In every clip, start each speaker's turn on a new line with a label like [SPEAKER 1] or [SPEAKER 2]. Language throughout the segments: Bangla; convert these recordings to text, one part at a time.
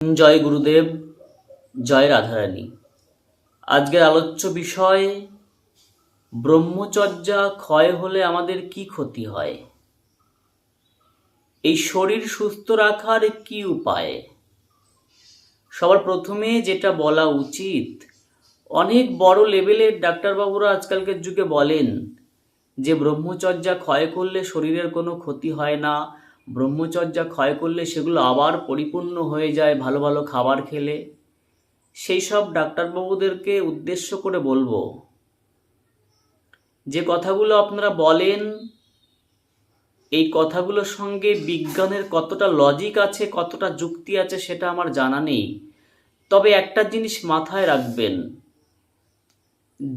[SPEAKER 1] জয় গুরুদেব, জয় রাধারানী। আজকের আলোচ্য বিষয়, ব্রহ্মচর্যা ক্ষয় হলে আমাদের কি ক্ষতি হয়? এই শরীর সুস্থ রাখার কি উপায়? সবার প্রথমে যেটা বলা উচিত, অনেক বড় লেভেলের ডাক্তারবাবুরা আজকালকার যুগে বলেন যে, ব্রহ্মচর্যা ক্ষয় করলে শরীরের কোনো ক্ষতি হয় না ব্রহ্মচর্যা ক্ষয় করলে সেগুলো আবার পরিপূর্ণ হয়ে যায় ভালো ভালো খাবার খেলে। সেই সব ডাক্তারবাবুদেরকে উদ্দেশ্য করে বলব, যে কথাগুলো আপনারা বলেন, এই কথাগুলোর সঙ্গে বিজ্ঞানের কতটা লজিক আছে, কতটা যুক্তি আছে সেটা আমার জানা নেই। তবে একটা জিনিস মাথায় রাখবেন,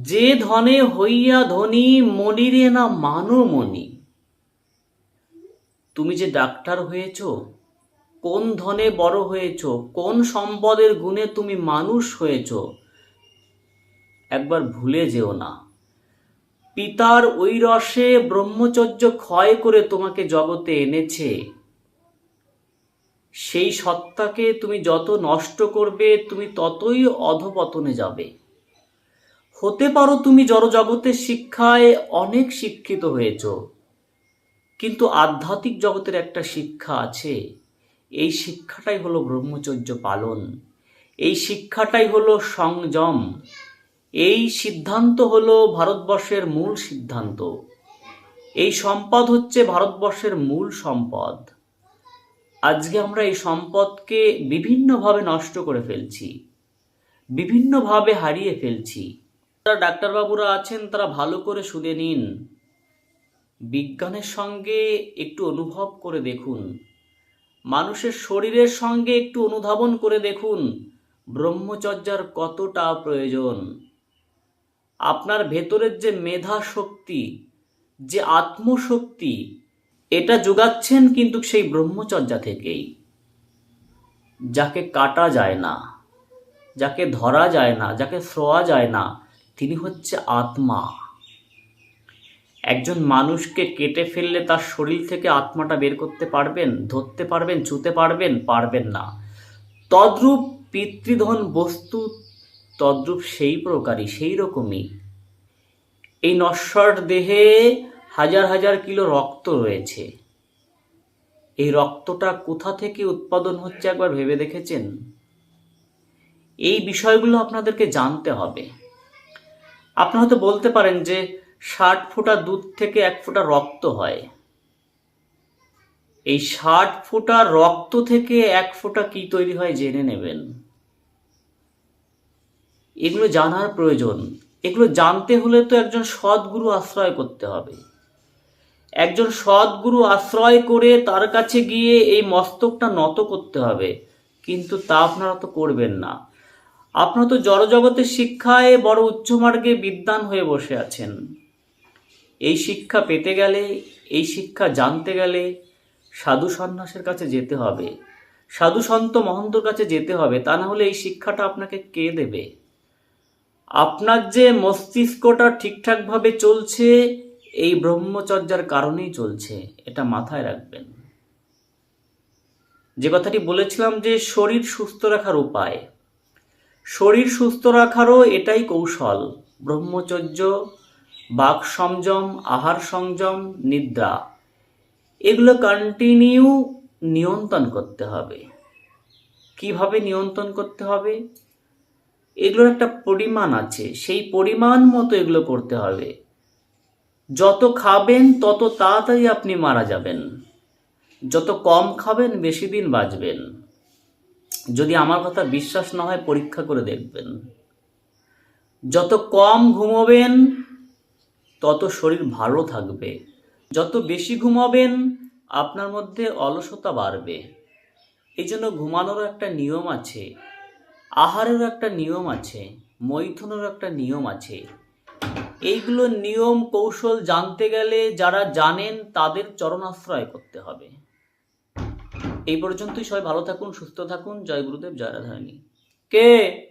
[SPEAKER 1] যে ধনে হইয়া ধনী, মনিরে না মানো মনি। তুমি যে ডাক্তার হয়েছ, কোন ধনে বড় হয়েছ, কোন সম্পদের গুণে তুমি মানুষ হয়েছ, একবার ভুলে যেও না। পিতার ওই রসে ব্রহ্মচর্য ক্ষয় করে তোমাকে জগতে এনেছে। সেই সত্তাকে তুমি যত নষ্ট করবে, তুমি ততই অধপতনে যাবে। হতে পারো তুমি জড়জগতের শিক্ষায় অনেক শিক্ষিত হয়েছ। কিন্তু আধ্যাত্মিক জগতের একটা শিক্ষা আছে। এই শিক্ষাটাই হলো ব্রহ্মচর্য পালন। এই শিক্ষাটাই হলো সংযম। এই সিদ্ধান্ত হলো ভারতবর্ষের মূল সিদ্ধান্ত। এই সম্পদ হচ্ছে ভারতবর্ষের মূল সম্পদ। আজকে আমরা এই সম্পদকে বিভিন্নভাবে নষ্ট করে ফেলছি। বিভিন্নভাবে হারিয়ে ফেলছি। যারা ডাক্তারবাবুরা আছেন, তারা ভালো করে শুনে নিন। বিজ্ঞানের সঙ্গে একটু অনুভব করে দেখুন। মানুষের শরীরের সঙ্গে একটু অনুধাবন করে দেখুন। ব্রহ্মচর্যার কতটা প্রয়োজন। আপনার ভেতরের যে মেধা শক্তি, যে আত্মশক্তি, এটা যোগাচ্ছেন কিন্তু সেই ব্রহ্মচর্যা থেকেই। যাকে কাটা যায় না, যাকে ধরা যায় না, যাকে ছোঁয়া যায় না, তিনি হচ্ছে আত্মা। একজন মানুষকে কেটে ফেললে তার শরীর থেকে আত্মাটা বের করতে পারবেন, ধরতে পারবেন, ছুতে পারবেন পারবেন না। তদ্রূপ পিতৃধন বস্তু, তদ্রূপ সেই প্রকারই, সেই রকমই। এই নশ্বর দেহে হাজার হাজার কিলো রক্ত রয়েছে। এই রক্তটা কোথা থেকে উৎপাদন হচ্ছে একবার ভেবে দেখেছেন? এই বিষয়গুলো আপনাদেরকে জানতে হবে। আপনারা হয়তো বলতে পারেন যে ষাট ফোঁটা দুধ থেকে এক ফোঁটা রক্ত হয়। এই ষাট ফোঁটা রক্ত থেকে এক ফোঁটা কি তৈরি হয় জেনে নেবেন। এগুলো জানার প্রয়োজন। এগুলো জানতে হলে তো একজন সদ্গুরু আশ্রয় করতে হবে। একজন সদ্গুরু আশ্রয় করে তার কাছে গিয়ে এই মস্তকটা নত করতে হবে। কিন্তু তা আপনারা তো করবেন না। আপনারা তো জড়জগতের শিক্ষায় বড় উচ্চমার্গে বিদ্বান হয়ে বসে আছেন। এই শিক্ষা পেতে গেলে, এই শিক্ষা জানতে গেলে সাধু সন্ন্যাসের কাছে যেতে হবে। সাধু সন্ত মহন্তর কাছে যেতে হবে, তা না হলে এই শিক্ষাটা আপনাকে কে দেবে? আপনার যে মস্তিষ্কটা ঠিকঠাকভাবে চলছে, এই ব্রহ্মচর্যার কারণেই চলছে, এটা মাথায় রাখবেন। যে কথাটি বলেছিলাম যে শরীর সুস্থ রাখার উপায়। শরীর সুস্থ রাখারও এটাই কৌশল, ব্রহ্মচর্য বাক সংযম আহার সংযম নিদ্রা। এগুলো কন্টিনিউ নিয়ন্ত্রণ করতে হবে। কীভাবে নিয়ন্ত্রণ করতে হবে? এগুলোর একটা পরিমাণ আছে। সেই পরিমাণ মতো এগুলো করতে হবে। যত খাবেন, তত তাড়াতাড়ি আপনি মারা যাবেন। যত কম খাবেন, বেশি দিন বাঁচবেন। যদি আমার কথা বিশ্বাস না হয়, পরীক্ষা করে দেখবেন। যত কম ঘুমোবেন তত শরীর ভালো থাকবে। যত বেশি ঘুমাবেন, আপনার মধ্যে অলসতা বাড়বে। এই জন্য ঘুমানোরও একটা নিয়ম আছে, আহারেরও একটা নিয়ম আছে, মৈথুনেরও একটা নিয়ম আছে। এইগুলো নিয়ম, কৌশল জানতে গেলে যারা জানেন তাদের চরণাশ্রয় করতে হবে। এই পর্যন্তই সবাই ভালো থাকুন, সুস্থ থাকুন। জয় গুরুদেব, জয় রাধারানী। কে?